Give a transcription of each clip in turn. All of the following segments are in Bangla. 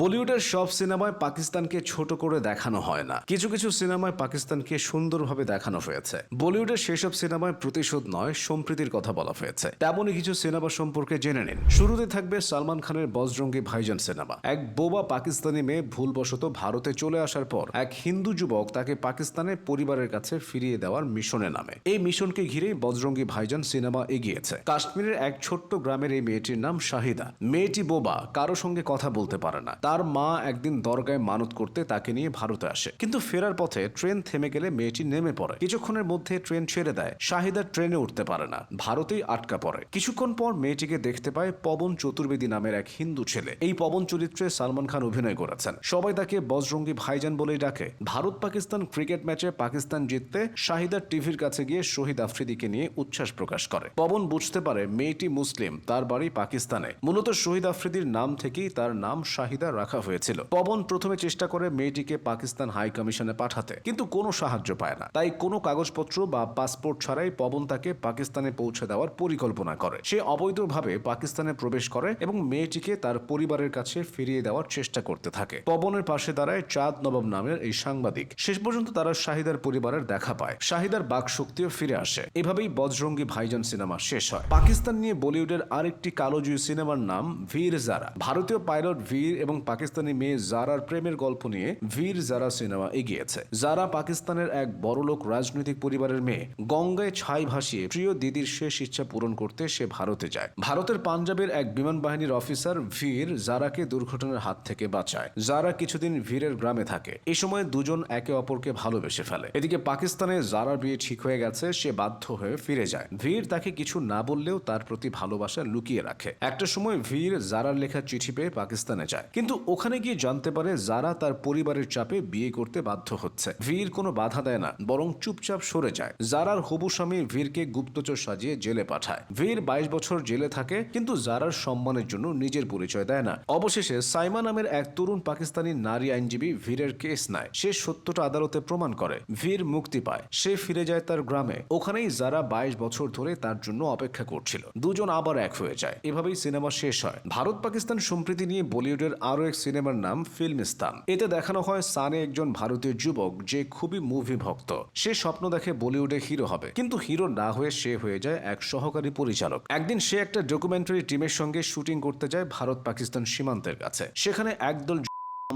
বলিউডের সব সিনেমায় পাকিস্তানকে ছোট করে দেখানো হয় না। কিছু কিছু সিনেমায় পাকিস্তানকে সুন্দরভাবে দেখানো হয়েছে। বলিউডের সেসব সিনেমায় প্রতিশোধ নয়, সম্প্রীতির কথা বলা হয়েছে। তেমনই কিছু সিনেমা সম্পর্কে জেনে নিন। শুরুতে থাকবে সালমান খানের বজরঙ্গি ভাইজান সিনেমা। এক বোবা পাকিস্তানি মেয়ে ভুলবশত ভারতে চলে আসার পর এক হিন্দু যুবক তাকে পাকিস্তানের পরিবারের কাছে ফিরিয়ে দেওয়ার মিশনে নামে। এই মিশনকে ঘিরেই বজরঙ্গি ভাইজান সিনেমা এগিয়েছে। কাশ্মীরের এক ছোট্ট গ্রামের এই মেয়েটির নাম শাহিদা। মেয়েটি বোবা, কারও সঙ্গে কথা বলতে পারে না। তার মা একদিন দরগায় মানত করতে তাকে নিয়ে ভারতে আসে। কিন্তু ফেরার পথে ট্রেন থেমে গেলে মেয়েটি নেমে পড়ে। কিছুক্ষণের মধ্যে ট্রেন ছেড়ে দেয়। শাহিদা ট্রেনে উঠতে পারে না। ভারতেই আটকা পড়ে। কিছুক্ষণ পর মেয়েটিকে দেখতে পায় পবন চতুর্বেদী নামের এক হিন্দু ছেলে। এই পবন চরিত্রে সালমান খান অভিনয় করেছেন। সবাই তাকে বজরঙ্গি ভাইজান বলেই ডাকে। ভারত পাকিস্তান ক্রিকেট ম্যাচে পাকিস্তান জিততে শাহিদা টিভির কাছে গিয়ে শহীদ আফ্রিদিকে নিয়ে উচ্ছ্বাস প্রকাশ করে। পবন বুঝতে পারে মেয়েটি মুসলিম, তার বাড়ি পাকিস্তানে। মূলত শহীদ আফ্রিদির নাম থেকেই তার নাম শাহিদা রাখা হয়েছিল। পবন প্রথমে চেষ্টা করে মেয়েটিকে পাকিস্তান হাই কমিশনে পাঠাতে, কিন্তু কোনো সাহায্য পায় না। তাই কোনো কাগজপত্র বা পাসপোর্ট ছাড়াই পবন তাকে পাকিস্তানে পৌঁছে দেওয়ার পরিকল্পনা করে। সে অবৈধভাবে পাকিস্তানে প্রবেশ করে এবং মেয়েটিকে তার পরিবারের কাছে ফিরিয়ে দেওয়ার চেষ্টা করতে থাকে। পবনের পাশে দাঁড়ায় চাঁদ নবাব নামের এই সাংবাদিক। শেষ পর্যন্ত তারা শাহিদার পরিবারের দেখা পায়। শাহিদার বাক শক্তিও ফিরে আসে। এভাবেই বজরঙ্গি ভাইজান সিনেমা শেষ হয়। পাকিস্তান নিয়ে বলিউডের আরেকটি কালোজয়ী সিনেমার নাম ভীর জারা। ভারতীয় পাইলট ভীর এবং পাকিস্তানি মেয়ে জারার প্রেমের গল্প নিয়ে ভীর জারা সিনেমা এগিয়েছে। জারা পাকিস্তানের এক বড়লোক রাজনৈতিক পরিবারের মেয়ে। গঙ্গায় ছাই ভাসিয়ে প্রিয় দিদির শেষ ইচ্ছা পূরণ করতে সে ভারতে যায়। ভারতের পাঞ্জাবের এক বিমান বাহিনীর অফিসার ভীর জারাকে দুর্ঘটনার হাত থেকে বাঁচায়। জারা কিছুদিন ভীরের গ্রামে থাকে। এ সময় দুজন একে অপরকে ভালোবেসে ফেলে। এদিকে পাকিস্তানে জারার বিয়ে ঠিক হয়ে গেছে, সে বাধ্য হয়ে ফিরে যায়। ভীর তাকে কিছু না বললেও তার প্রতি ভালোবাসা লুকিয়ে রাখে। একটা সময় ভীর জারার লেখা চিঠি পেয়ে পাকিস্তানে যায়। কিন্তু ওখানে গিয়ে জানতে পারে জারা তার পরিবারের চাপে বিয়ে করতে বাধ্য হচ্ছে। ভীর কোনো বাধা দেয় না, বরং চুপচাপ সরে যায়। জারার হবু স্বামী ভীরকে গুপ্তচর সাজিয়ে জেলে পাঠায়। ভীর বাইশ বছর জেলে থাকে, কিন্তু জারার সম্মানের জন্য নিজের পরিচয় দেয় না। অবশেষে সাইমা নামের এক তরুণ পাকিস্তানি নারী আইনজীবী ভীরের কেস নেয়। সে সত্যটা আদালতে প্রমাণ করে। ভীর মুক্তি পায়। সে ফিরে যায় তার গ্রামে। ওখানেই যারা বাইশ বছর ধরে তার জন্য অপেক্ষা করছিল। দুজন আবার এক হয়ে যায়। এভাবেই সিনেমা শেষ হয়। ভারত পাকিস্তান সম্প্রীতি নিয়ে বলিউডের আরও এক সিনেমার নাম ফিল্মিস্তান। এতে দেখানো হয় সানে একজন ভারতীয় যুবক যে খুবই মুভি ভক্ত সে স্বপ্ন দেখে বলিউডে হিরো হবে। কিন্তু হিরো না হয়ে সে হয়ে যায় এক সহকারী পরিচালক। একদিন সে একটা ডকুমেন্টারি টিমের সঙ্গে শুটিং করতে যায় ভারত পাকিস্তান সীমান্তের কাছে। সেখানে একদল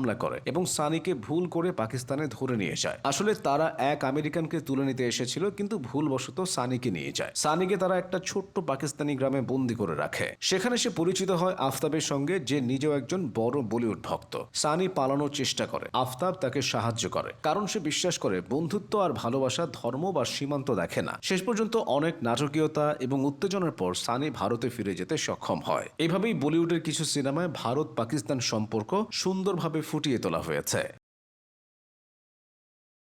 হামলা করে এবং সানিকে ভুল করে পাকিস্তানে ধরে নিয়ে যায়। আসলে তারা এক আমেরিকানকে তুলে নিতে এসেছিল, কিন্তু ভুলবশত সানিকে নিয়ে যায়। সানিকে তারা একটা ছোট্ট পাকিস্তানি গ্রামে বন্দি করে রাখে। সেখানে সে পরিচিত হয় আফতাবের সঙ্গে, যে নিজেও একজন বড় বলিউড ভক্ত। সানি পালানোর চেষ্টা করে, আফতাব তাকে সাহায্য করে, কারণ সে বিশ্বাস করে বন্ধুত্ব আর ভালোবাসা ধর্ম বা সীমান্ত দেখে না। শেষ পর্যন্ত অনেক নাটকীয়তা এবং উত্তেজনার পর সানি ভারতে ফিরে যেতে সক্ষম হয়। এভাবেই বলিউডের কিছু সিনেমায় ভারত পাকিস্তান সম্পর্ক সুন্দরভাবে ফুটিয়ে তোলা হয়েছে।